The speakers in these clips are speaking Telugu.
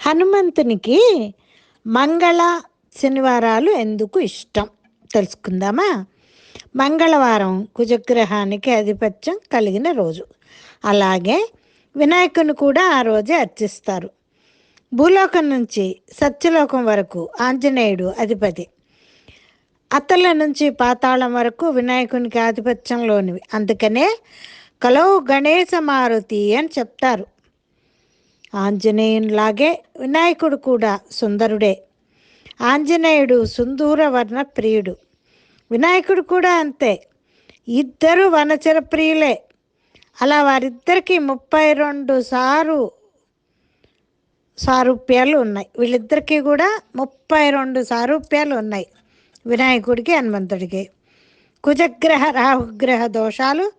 హనుమంతునికి మంగళ శనివారాలు ఎందుకు ఇష్టం? తెలుసుకుందామా? మంగళవారం కుజగ్రహానికి ఆధిపత్యం కలిగిన రోజు. అలాగే వినాయకుని కూడా ఆ రోజే అర్చిస్తారు. భూలోకం నుంచి సత్యలోకం వరకు ఆంజనేయుడు అధిపతి. అత్తల నుంచి పాతాళం వరకు వినాయకునికి ఆధిపత్యంలోనివి అందుకనే కలవు గణేశ మారుతి అని చెప్తారు. ఆంజనేయునిలాగే వినాయకుడు కూడా సుందరుడే. ఆంజనేయుడు సుందూర వర్ణ ప్రియుడు. వినాయకుడు కూడా అంతే. ఇద్దరు వనచర ప్రియులే. అలా వారిద్దరికి ముప్పై రెండు సారు సారూప్యాలు ఉన్నాయి. వీళ్ళిద్దరికీ కూడా ముప్పై రెండు సారూప్యాలు ఉన్నాయి. వినాయకుడికి హనుమంతుడికి. కుజగ్రహ రాహుగ్రహ దోషాలు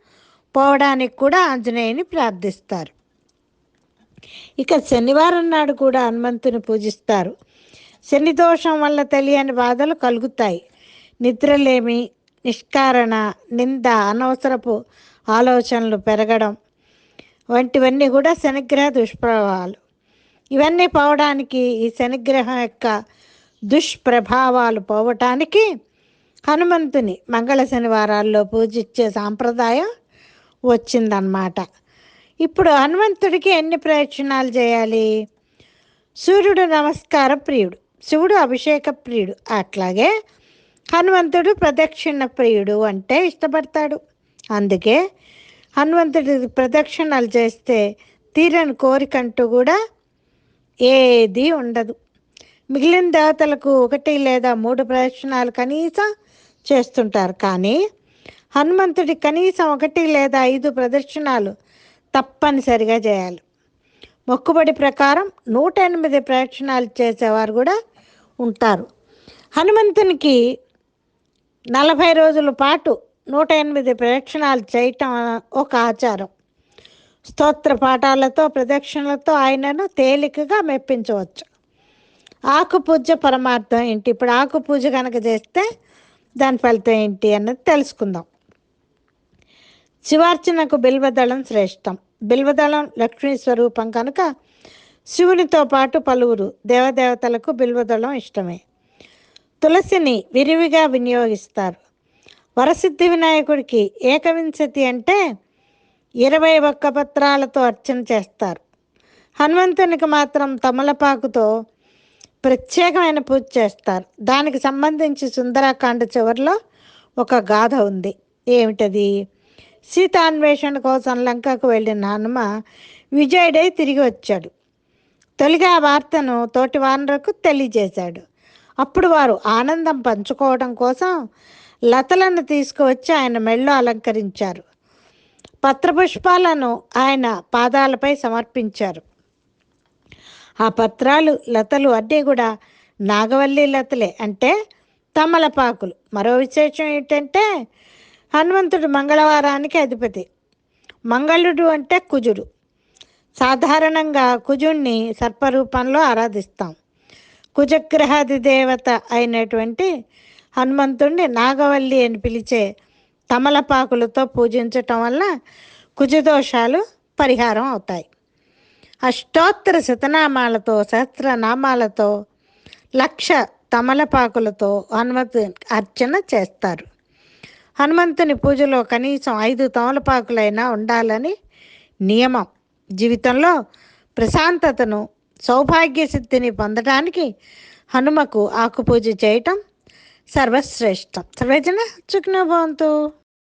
పోవడానికి కూడా ఆంజనేయుని ప్రార్థిస్తారు. ఇక శనివారం నాడు కూడా హనుమంతుని పూజిస్తారు. శని దోషం వల్ల తెలియని బాధలు కలుగుతాయి. నిద్రలేమి నిష్కారణ నింద అనవసరపు ఆలోచనలు పెరగడం వంటివన్నీ కూడా శనిగ్రహ దుష్ప్రభావాలు. ఇవన్నీ పోవడానికి ఈ శనిగ్రహం యొక్క దుష్ప్రభావాలు పోవటానికి హనుమంతుని మంగళ శనివారాల్లో పూజించే సాంప్రదాయం వచ్చిందన్నమాట. ఇప్పుడు హనుమంతుడికి ఎన్ని ప్రదక్షిణాలు చేయాలి? సూర్యుడు నమస్కార ప్రియుడు శివుడు అభిషేక ప్రియుడు అట్లాగే హనుమంతుడు ప్రదక్షిణ ప్రియుడు అంటే ఇష్టపడతాడు. అందుకే హనుమంతుడి ప్రదక్షిణాలు చేస్తే తీరని కోరికంటూ కూడా ఏది ఉండదు. మిగిలిన దేవతలకు ఒకటి లేదా మూడు ప్రదక్షిణాలు కనీసం చేస్తుంటారు. కానీ హనుమంతుడి కనీసం ఒకటి లేదా ఐదు ప్రదక్షిణాలు తప్పనిసరిగా చేయాలి. మొక్కుబడి ప్రకారం నూట ఎనిమిది ప్రదక్షిణాలు చేసేవారు కూడా ఉంటారు. హనుమంతునికి నలభై రోజుల పాటు నూట ఎనిమిది ప్రదక్షిణాలు చేయటం ఒక ఆచారం. స్తోత్ర పాఠాలతో ప్రదక్షిణలతో ఆయనను తేలికగా మెప్పించవచ్చు. ఆకు పూజ పరమార్థం ఏంటి? ఇప్పుడు ఆకు పూజ కనుక చేస్తే దాని ఫలితం ఏంటి అన్నది తెలుసుకుందాం. శివార్చనకు బిల్వదళం శ్రేష్టం. బిల్వదళం లక్ష్మీ స్వరూపం కనుక శివునితో పాటు పలువురు దేవదేవతలకు బిల్వదళం ఇష్టమే. తులసిని విరివిగా వినియోగిస్తారు. వరసిద్ధి వినాయకుడికి ఏకవింశతి అంటే ఇరవై ఒక్క పత్రాలతో అర్చన చేస్తారు. హనుమంతునికి మాత్రం తమలపాకుతో ప్రత్యేకమైన పూజ చేస్తారు. దానికి సంబంధించి సుందరాకాండ చివరిలో ఒక గాథ ఉంది. ఏమిటది? సీతాన్వేషణ కోసం లంకకు వెళ్ళిన హనుమ విజయుడై తిరిగి వచ్చాడు. తొలిగా ఆ వార్తను తోటి వానరకు తెలియజేశాడు. అప్పుడు వారు ఆనందం పంచుకోవడం కోసం లతలను తీసుకువచ్చి ఆయన మెళ్ళో అలంకరించారు. పత్రపుష్పాలను ఆయన పాదాలపై సమర్పించారు. ఆ పత్రాలు లతలు అన్నీ కూడా నాగవల్లి లతలే. అంటే తమలపాకులు. మరో విశేషం ఏంటంటే హనుమంతుడు మంగళవారానికి అధిపతి. మంగళుడు అంటే కుజుడు. సాధారణంగా కుజుణ్ణి సర్పరూపంలో ఆరాధిస్తాం. కుజగ్రహాది దేవత అయినటువంటి హనుమంతుణ్ణి నాగవల్లి అని పిలిచే తమలపాకులతో పూజించటం వల్ల కుజదోషాలు పరిహారం అవుతాయి. అష్టోత్తర శతనామాలతో సహస్రనామాలతో లక్ష తమలపాకులతో హనుమంతు అర్చన చేస్తారు. హనుమంతుని పూజలో కనీసం ఐదు తమలపాకులైనా ఉండాలని నియమం. జీవితంలో ప్రశాంతతను సౌభాగ్య సిద్ధిని పొందడానికి హనుమకు ఆకుపూజ చేయటం సర్వశ్రేష్టం. సర్వజన చుక్నభవంతు